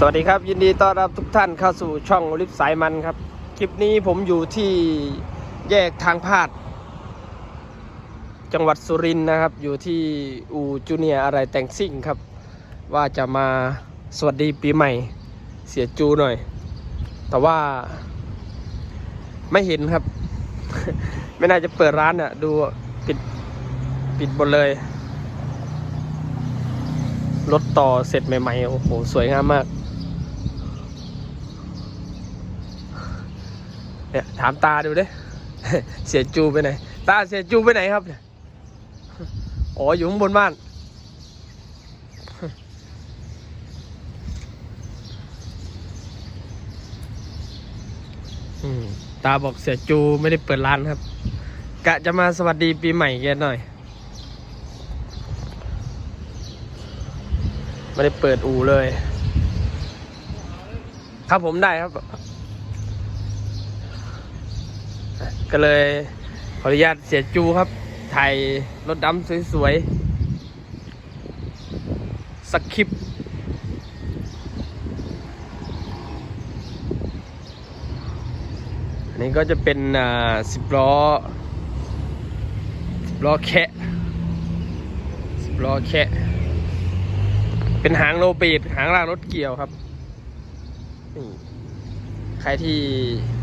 สวัสดีครับ ยินดีต้อนรับทุกท่านเข้าสู่ช่องลิฟสายมันครับ คลิปนี้ผมอยู่ที่แยกทางพาด จังหวัดสุรินทร์นะครับ อยู่ที่อูจูเนียอะไรแต่งซิ่งครับ ว่าจะมาสวัสดีปีใหม่เสียจูหน่อย แต่ว่า ไม่เห็นครับ ไม่น่าจะเปิดร้านอะ ดูปิดปิดหมดเลยรถต่อเสร็จใหม่ๆ โอ้โห สวยงามมาก เนี่ยถามตาดูดิเสียจูไปไหน ตาเสียจูไปไหนครับเนี่ยอ๋ออยู่ข้างบนบ้านตาบอกเสียจูไม่ได้เปิดร้านครับ กะจะมาสวัสดีปีใหม่แกหน่อย ไม่ได้เปิดอู่เลย ครับผมได้ครับ ก็เลยขออนุญาตเสียจูครับถ่ายรถดำสวยๆสักคริปอันนี้ก็จะเป็นอ่าสิบล้อสิบล้อแคะสิบล้อแคะเป็นหางโลปีดหางลากรถเกี่ยวครับ ใครที่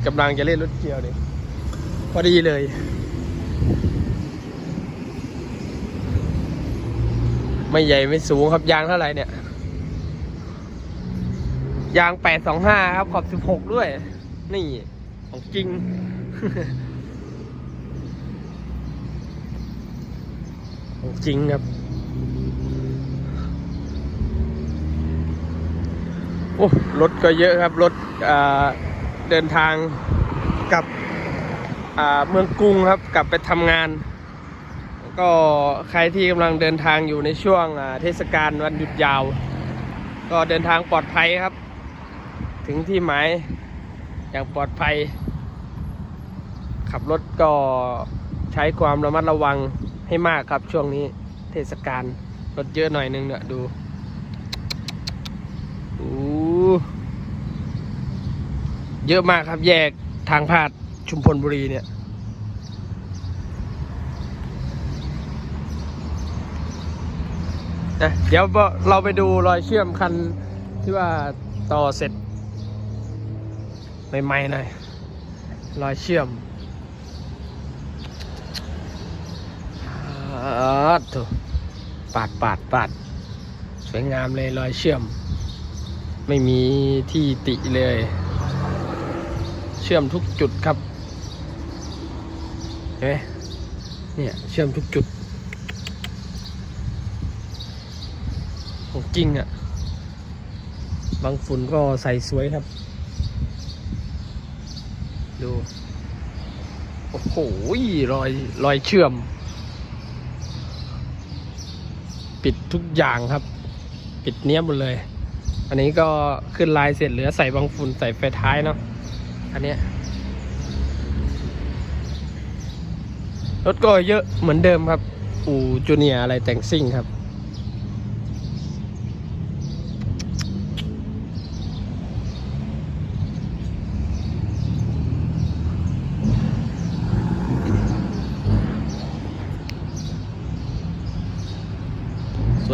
กำลังจะเล่นรถเกี่ยวเนี่ย พอดีเลย ไม่ใหญ่ไม่สูงครับยางเท่าไหร่เนี่ย ยาง825ครับขอบ16ด้วย นี่ของจริง ของจริงครับ โอ้รถก็เยอะครับ รถเดินทางกับ เมืองกรุงครับกลับไปทำงาน ก็ใครที่กำลังเดินทางอยู่ในช่วงเทศกาลวันหยุดยาว ก็เดินทางปลอดภัยครับ ถึงที่หมายอย่างปลอดภัย ขับรถก็ใช้ความระมัดระวังให้มากครับช่วงนี้เทศกาลรถเยอะหน่อยนึงเนี่ยดูโอ้เยอะมากครับแยกทางพาดชุมพลบุรีเนี่ย นะเดี๋ยวเราไปดูรอยเชื่อมคันที่ว่าต่อเสร็จใหม่ๆหน่อยรอยเชื่อมอาดโถูปาดปาดปาดสวยงามเลยรอยเชื่อม ไม่มีที่ติเลย เชื่อมทุกจุดครับเห็นไหมเนี่ยเชื่อมทุกจุด ของ จริงอะ่ะ บางฝุ่นก็ใส่สวยครับ ดู โอ้โหรอยรอยเชื่อม ปิดทุกอย่างครับ ปิดเนี้ยหมดเลย อันนี้ก็ขึ้นลายเสร็จเหลือใส่บางฝุ่นใส่ไฟท้ายเนาะ อันเนี้ยรถก็เยอะเหมือนเดิมครับ อูจูเนียอะไรแต่งซิ่งครับ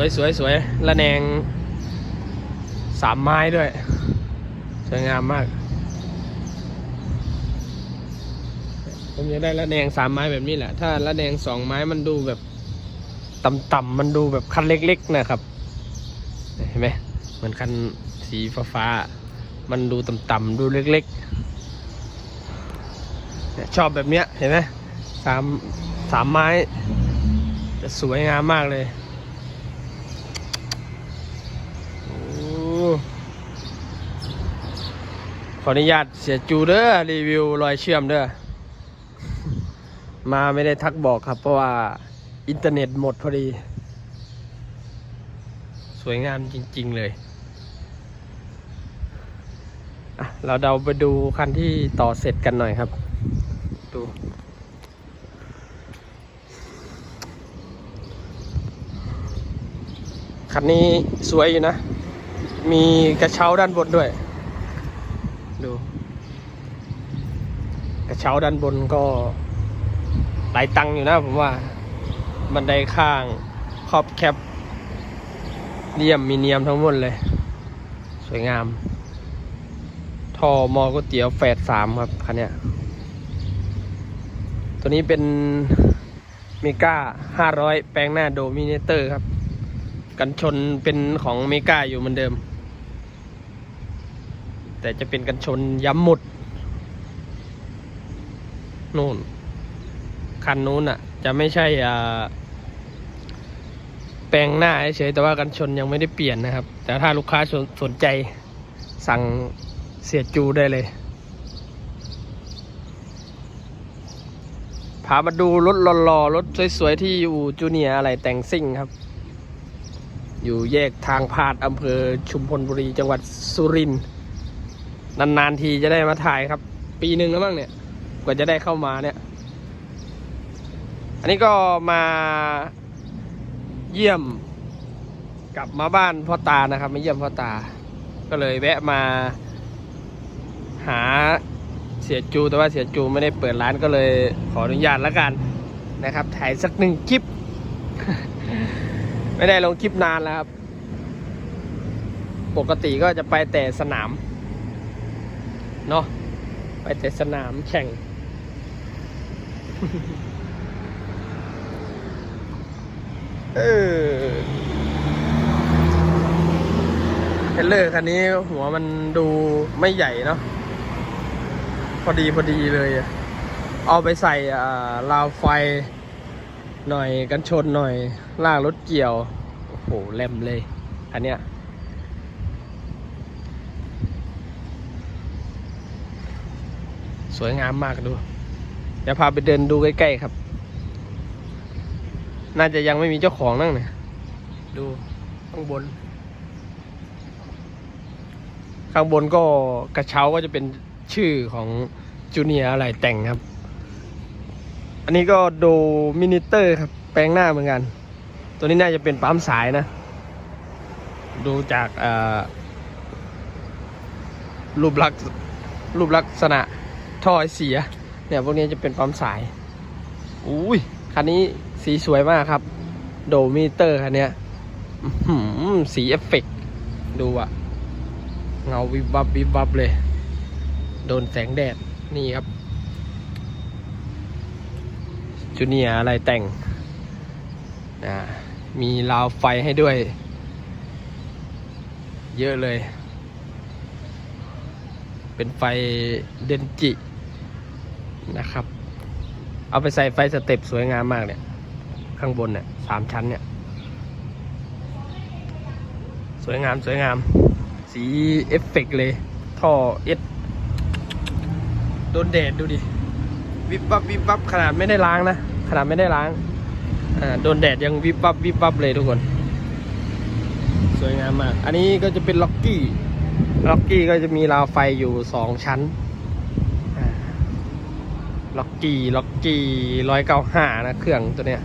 วยสวยสวยระแนงสามไม้ด้วย สวยงามมาก ผมอยากได้ระแนงสามไม้แบบนี้แหละ ถ้าระแนงสองไม้มันดูแบบต่ำๆมันดูแบบคันเล็กๆนะครับ เห็นไหมเหมือนคันสีฟ้าๆ มันดูต่ำๆดูเล็กๆ ชอบแบบเนี้ยเห็นไหมสามสามไม้จะสวยงามมากเลย โอ้ ขออนุญาตเสียจูเด้อรีวิวรอยเชื่อมเด้อมาไม่ได้ทักบอกครับ เพราะว่าอินเทอร์เน็ตหมดพอดี สวยงามจริง ๆ เลยเราเดาไปดูคันที่ต่อเสร็จกันหน่อยครับ ดูคันนี้สวยอยู่นะ มีกระเช้าด้านบนด้วย ดู กระเช้าด้านบนก็หลายตังค์อยู่นะผมว่า บันไดข้างขอบแคปเนียมมีเนียมทั้งหมดเลย สวยงามท่อมอก๋วยเตี๋ยวแฝดสามครับคันนี้ตัวนี้เป็นเมกาห้าร้อยแปลงหน้าโดมิเนเตอร์ครับ กันชนเป็นของเมกาอยู่เหมือนเดิม แต่จะเป็นกันชนย้ำหมดนู่น คันนู้นอะ จะไม่ใช่อ่าแปลงหน้าเฉยแต่ว่ากันชนยังไม่ได้เปลี่ยนนะครับ แต่ถ้าลูกค้าสนสนใจสั่งเสียจูได้เลย พามาดูรถหล่อๆรถสวยๆที่อยู่จูเนียอะไรแต่งซิ่งครับ อยู่แยกทางพาดอำเภอชุมพลบุรีจังหวัดสุรินทร์ นานๆทีจะได้มาถ่ายครับ ปีหนึ่งแล้วมั้งเนี่ย กว่าจะได้เข้ามาเนี่ย อันนี้ก็มาเยี่ยม กลับมาบ้านพ่อตานะครับมาเยี่ยมพ่อตา ก็เลยแวะมา หาเสียจูแต่ว่าเสียจูไม่ได้เปิดร้านก็เลยขออนุญาตแล้วกันนะครับ ถ่ายสักหนึ่งคลิป ไม่ได้ลงคลิปนานแล้วครับ ปกติก็จะไปแต่สนาม เนาะไปแต่สนามแข่ง เออเทรลเลอร์คันนี้หัวมันดูไม่ใหญ่เนาะพอดีพอดีเลย เอาไปใส่อ่าราวไฟหน่อยกันชนหน่อยลากรถเกี่ยว โอ้โหแลมเลย อันเนี้ย วยงามมากดู เดี๋ยวพาไปเดินดูใกล้ๆครับ น่าจะยังไม่มีเจ้าของนั่งเนี่ยดูข้างบน ข้างบนก็กระเช้าก็จะเป็นชื่อของจูเนียอะไรแต่งครับ อันนี้ก็โดมินิเตอร์ครับ แปลงหน้าเหมือนกัน ตัวนี้น่าจะเป็นปั๊มสายนะ ดูจากเอ่อรูปลักษณ์รูปลักษณะ ท่อเสีย เนี่ยพวกนี้จะเป็นปั๊มสาย อุ้ย คันนี้สีสวยมากครับ โดมิเตอร์คันเนี้ยสีเอฟเฟกต์ดูอะเงาวิบวับวิบวับเลย โดนแสงแดด นี่ครับ จูเนียอะไรแต่งนะมีราวไฟให้ด้วย เยอะเลย เป็นไฟเดนจิ นะครับ เอาไปใส่ไฟสเต็ปสวยงามมากเนี่ย ข้างบนเนี่ยสามชั้นเนี่ย สวยงามสวยงาม สีเอฟเฟกต์เลย ท่อเอสโดนแดดดูดิ วิบวับวิบวับขนาดไม่ได้ล้างนะ ขนาดไม่ได้ล้าง อ่า โดนแดดยังวิบวับวิบวับเลยทุกคน สวยงามมาก อันนี้ก็จะเป็นล็อกกี้ ล็อกกี้ก็จะมีราวไฟอยู่สองชั้น ล็อกกี้ล็อกกี้ร้อยเก้าห้านะเครื่องตัวเนี้ย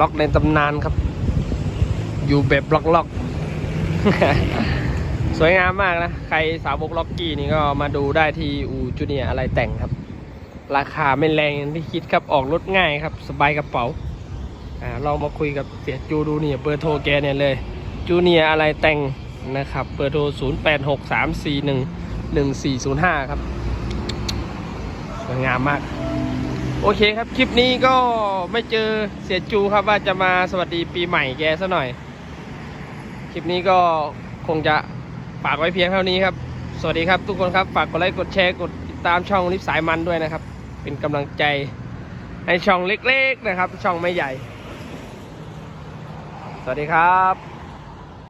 ล็อกในตำนานครับ อยู่แบบล็อกล็อกสวยงามมากนะ ใครสาวกล็อกกี้นี่ก็มาดูได้ที่อูจูเนียอะไรแต่งครับ ราคาไม่แรงที่คิดครับออกรถง่ายครับ สบายกระเป๋าอ่ามาคุยกับเสียจูดูเนี่ยเบอร์โทรแกเนี่ยเลย จูเนียอะไรแต่งนะครับ เบอร์โทร 0 8 6 3 4 1 1 4 0 5 ครับ สวยงามมาก โอเคครับ คลิปนี้ก็ไม่เจอเสียจูครับว่าจะมาสวัสดีปีใหม่แกซะหน่อย คลิปนี้ก็คงจะฝากไว้เพียงเท่านี้ครับ สวัสดีครับทุกคนครับฝากกดไลค์กดแชร์กดติดตามช่องลิฟสายมันด้วยนะครับ เป็นกำลังใจให้ช่องเล็กๆนะครับ ช่องไม่ใหญ่ สวัสดีครับ